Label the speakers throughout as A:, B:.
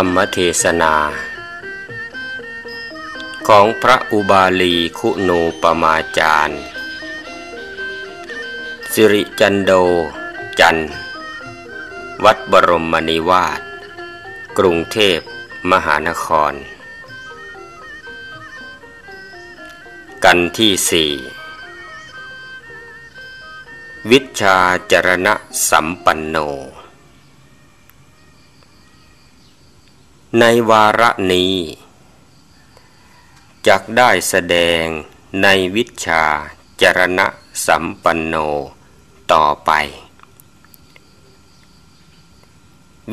A: รรมเทศนา ของพระอุบาลีคุณูปมาจารย์สิริจันโดจัน วัดบรมมณีวาดกรุงเทพมหานคร กันที่สี่วิชาจรณะสัมปันโน ในวาระนี้จักได้แสดงในวิชาจรณะสัมปันโนต่อไป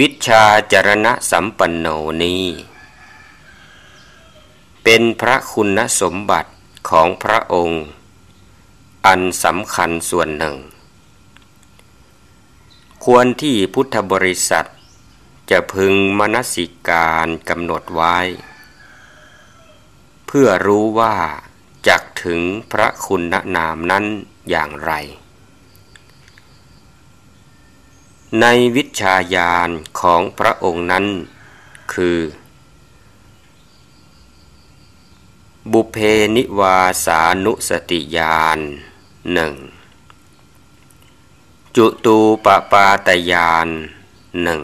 A: วิชาจรณะสัมปันโนนี้ เป็นพระคุณสมบัติของพระองค์ อันสำคัญส่วนหนึ่ง ควรที่พุทธบริษัท จะพึงมนสิการกำหนดไว้ เพื่อรู้ว่าจักถึงพระคุณนามนั้นอย่างไร ในวิชาญาณของพระองค์นั้น คือ บุเพนิวาสานุสติญาณหนึ่งจุตูปปาตยานหนึ่ง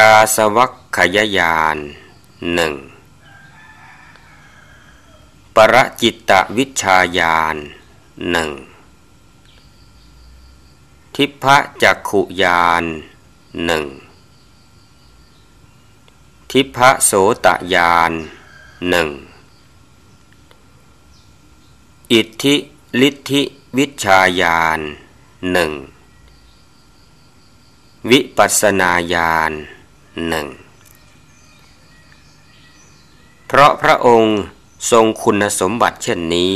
A: อาสวัคขยายานหนึ่งปรจิตตวิชาญาณหนึ่งทิพะจักขุยานหนึ่งทิพะโสตยานหนึ่งอิทธิลิทธิวิชาญาณหนึ่งวิปัสนาญาณ หนึ่งเพราะพระองค์ทรงคุณสมบัติเช่นนี้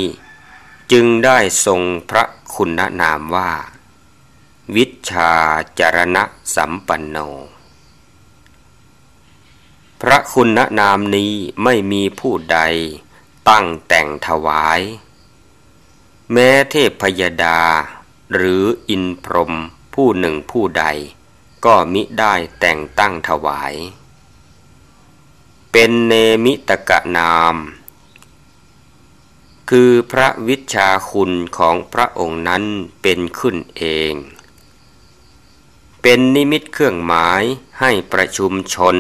A: จึงได้ทรงพระคุณนามว่า วิชาจารณะสัมปันโน พระคุณนามนี้ไม่มีผู้ใดตั้งแต่งถวาย แม้เทพพยดาหรืออินพรมผู้หนึ่งผู้ใด ก็มิได้แต่งตั้งถวาย เป็นเนมิตกะนาม คือพระวิชาคุณของพระองค์นั้นเป็นขึ้นเอง เป็นนิมิตเครื่องหมายให้ประชุมชน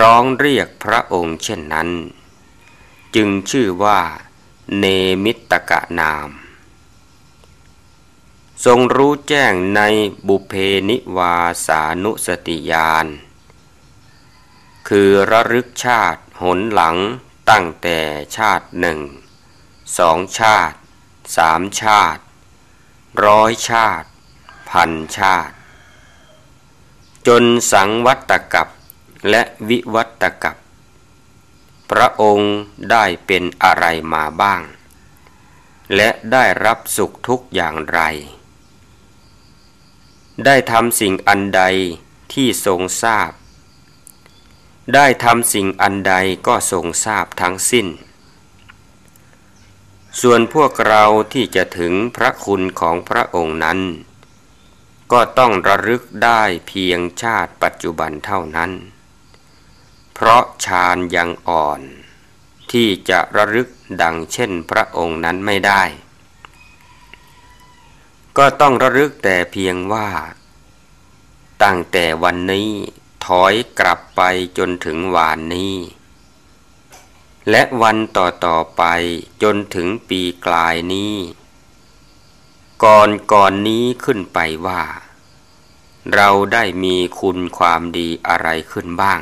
A: ร้องเรียกพระองค์เช่นนั้น จึงชื่อว่า เนมิตกะนาม ทรงรู้แจ้งในบุเพนิวาสานุสติญาณ คือระลึกชาติหนหลังตั้งแต่ชาติหนึ่งสองชาติสามชาติ ร้อยชาติ พันชาติ จนสังวัตกับและวิวัตกับ พระองค์ได้เป็นอะไรมาบ้าง และได้รับสุขทุกอย่างไร ได้ทำสิ่งอันใดที่ทรงทราบ ได้ทำสิ่งอันใดก็ทรงทราบทั้งสิ้น ส่วนพวกเราที่จะถึงพระคุณของพระองค์นั้น ก็ต้องระลึกได้เพียงชาติปัจจุบันเท่านั้น เพราะฌานยังอ่อน ที่จะระลึกดังเช่นพระองค์นั้นไม่ได้ ก็ต้องระลึกแต่เพียงว่า ตั้งแต่วันนี้ถอยกลับไปจนถึงวานนี้ และวันต่อต่อไปจนถึงปีกลายนี้ ก่อนก่อนนี้ขึ้นไปว่า เราได้มีคุณความดีอะไรขึ้นบ้าง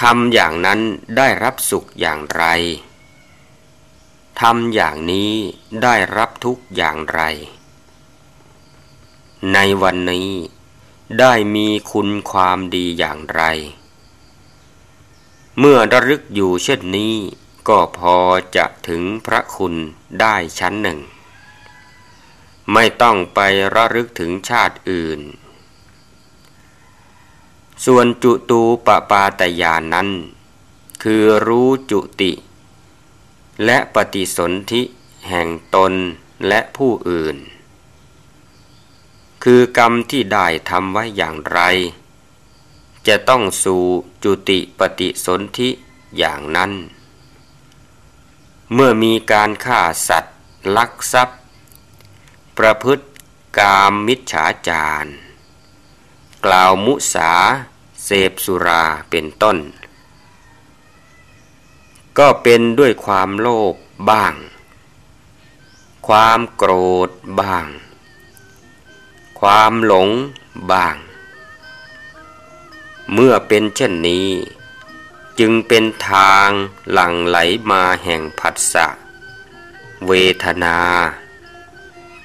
A: ทำอย่างนั้นได้รับสุขอย่างไร ทำอย่างนี้ได้รับทุกอย่างไร ในวันนี้ได้มีคุณความดีอย่างไร เมื่อระลึกอยู่เช่นนี้ก็พอจะถึงพระคุณได้ชั้นหนึ่ง ไม่ต้องไประลึกถึงชาติอื่น ส่วนจุตูปปาตยานั้น คือรู้จุติ และปฏิสนธิแห่งตนและผู้อื่น คือกรรมที่ได้ทำไว้อย่างไร จะต้องสู่จุติปฏิสนธิอย่างนั้น เมื่อมีการฆ่าสัตว์ ลักทรัพย์ ประพฤติกามมิจฉาจารกล่าวมุสา เสพสุราเป็นต้น ก็เป็นด้วยความโลภบ้าง ความโกรธบ้าง ความหลงบ้าง เมื่อเป็นเช่นนี้ จึงเป็นทางหลั่งไหลมาแห่งผัสสะ เวทนา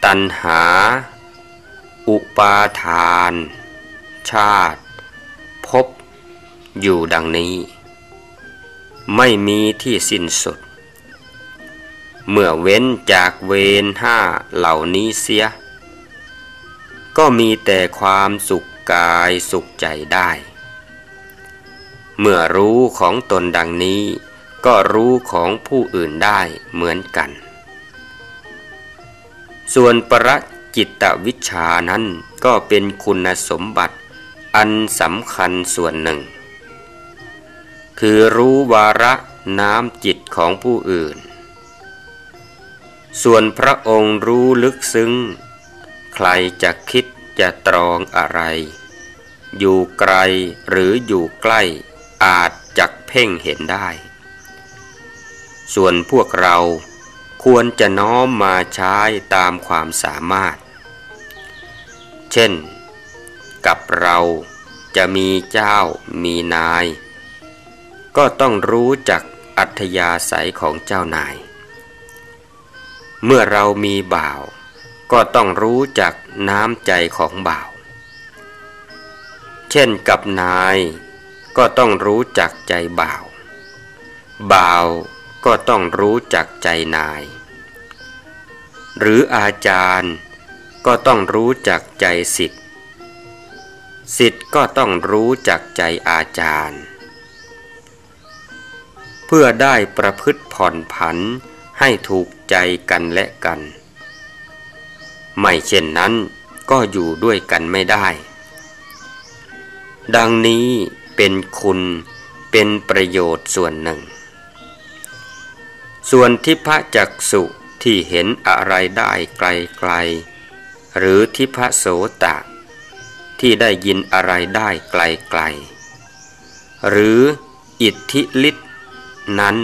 A: ตัณหา อุปาทาน ชาติ พบ อยู่ดังนี้ ไม่มีที่สิ้นสุด เมื่อเว้นจากเวรห้าเหล่านี้เสีย ก็มีแต่ความสุขกายสุขใจได้ เมื่อรู้ของตนดังนี้ก็รู้ของผู้อื่นได้เหมือนกัน ส่วนประจิตวิชานั้นก็เป็นคุณสมบัติอันสำคัญส่วนหนึ่ง คือรู้วาระน้ำจิตของผู้อื่น ส่วนพระองค์รู้ลึกซึ้ง ใครจะคิดจะตรองอะไร อยู่ไกลหรืออยู่ใกล้อาจจักเพ่งเห็นได้ ส่วนพวกเราควรจะน้อมมาใช้ตามความสามารถ เช่น กับเราจะมีเจ้ามีนาย ก็ต้องรู้จักอัธยาศัยของเจ้านาย เมื่อเรามีบ่าว ก็ต้องรู้จักน้ำใจของบ่าว เช่นกับนายก็ต้องรู้จักใจบ่าว บ่าวก็ต้องรู้จักใจนาย หรืออาจารย์ก็ต้องรู้จักใจสิทธิ์สิทธิ์ก็ต้องรู้จักใจอาจารย์ พื่อได้ประพฤติผ่อนผันให้ถูกใจกันและกัน ไม่เช่นนั้นก็อยู่ด้วยกันไม่ได้ ดังนี้เป็นคุณเป็นประโยชน์ส่วนหนึ่ง ส่วนทิพจักสุที่เห็นอะไรได้ไกลๆ หรือทิพโสตะ ที่ได้ยินอะไรได้ไกลๆ หรืออิทธิฤทธิ นั้น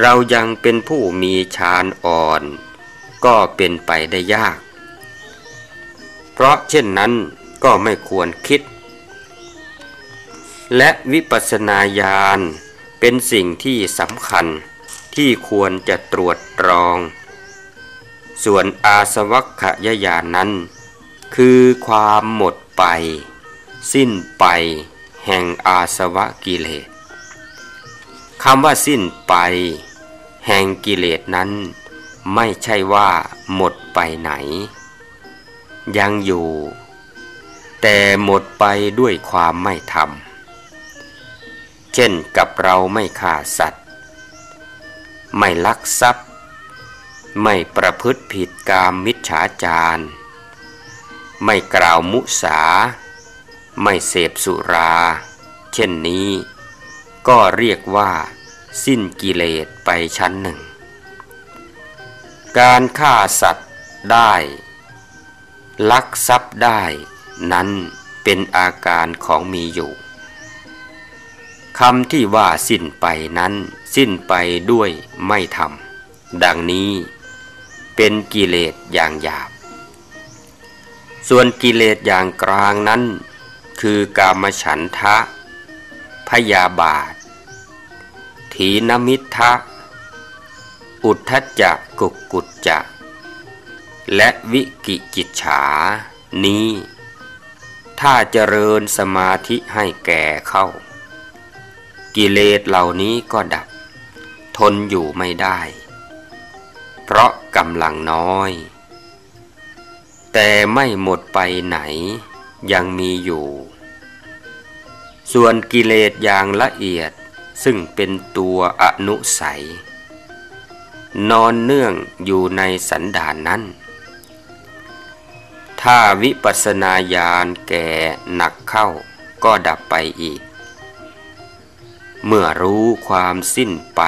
A: เรายังเป็นผู้มีฌานอ่อน ก็เป็นไปได้ยาก เพราะเช่นนั้นก็ไม่ควรคิด และวิปัสสนาญาณเป็นสิ่งที่สำคัญที่ควรจะตรวจตรอง ส่วนอาสวัคยญาณนั้น คือความหมดไป สิ้นไปแห่งอาสวะกิเลส คำว่าสิ้นไป แห่งกิเลสนั้น ไม่ใช่ว่าหมดไปไหน ยังอยู่ แต่หมดไปด้วยความไม่ทำเช่นกับเราไม่ฆ่าสัตว์ ไม่ลักทรัพย์ ไม่ประพฤติผิดกามมิจฉาจารไม่กล่าวมุสา ไม่เสพสุรา เช่นนี้ ก็เรียกว่า สิ้นกิเลสไปชั้นหนึ่ง การฆ่าสัตว์ได้ ลักทรัพย์ได้ นั้นเป็นอาการของมีอยู่คำที่ว่าสิ้นไปนั้น สิ้นไปด้วยไม่ทำดังนี้เป็นกิเลสอย่างหยาบ ส่วนกิเลสอย่างกลางนั้น คือกามฉันทะ พยาบาท ถีนมิทะ อุทธจักกุกกุจจะ และวิกิจิจฉา นี้ ถ้าเจริญสมาธิให้แก่เข้า กิเลสเหล่านี้ก็ดับ ทนอยู่ไม่ได้ เพราะกำลังน้อย แต่ไม่หมดไปไหนยังมีอยู่ ส่วนกิเลสอย่างละเอียด ซึ่งเป็นตัวอนุสัย นอนเนื่องอยู่ในสันดานนั้น ถ้าวิปัสนาญาณแก่หนักเข้าก็ดับไปอีก เมื่อรู้ความสิ้นไป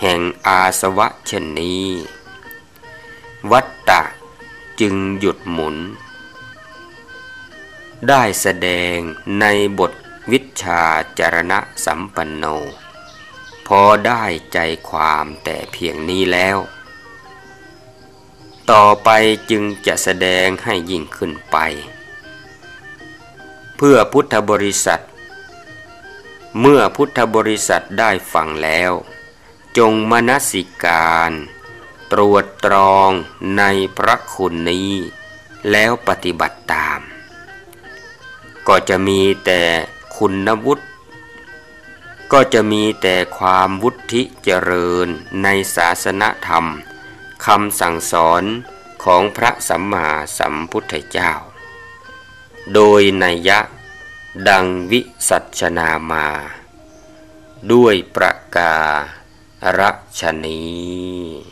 A: แห่งอาสวะเช่นนี้ วัตตะจึงหยุดหมุน ได้แสดงในบท วิชาจารณะสัมปันโน พอได้ใจความแต่เพียงนี้แล้ว ต่อไปจึงจะแสดงให้ยิ่งขึ้นไป เพื่อพุทธบริษัท เมื่อพุทธบริษัทได้ฟังแล้ว จงมนสิการตรวจตรองในพระคุณนี้ แล้วปฏิบัติตาม ก็จะมีแต่ คุณวุฒิก็จะมีแต่ความวุฒิเจริญในศาสนธรรมคำสั่งสอนของพระสัมมาสัมพุทธเจ้า โดยนัยยะดังวิสัชนามา ด้วยประการชนี้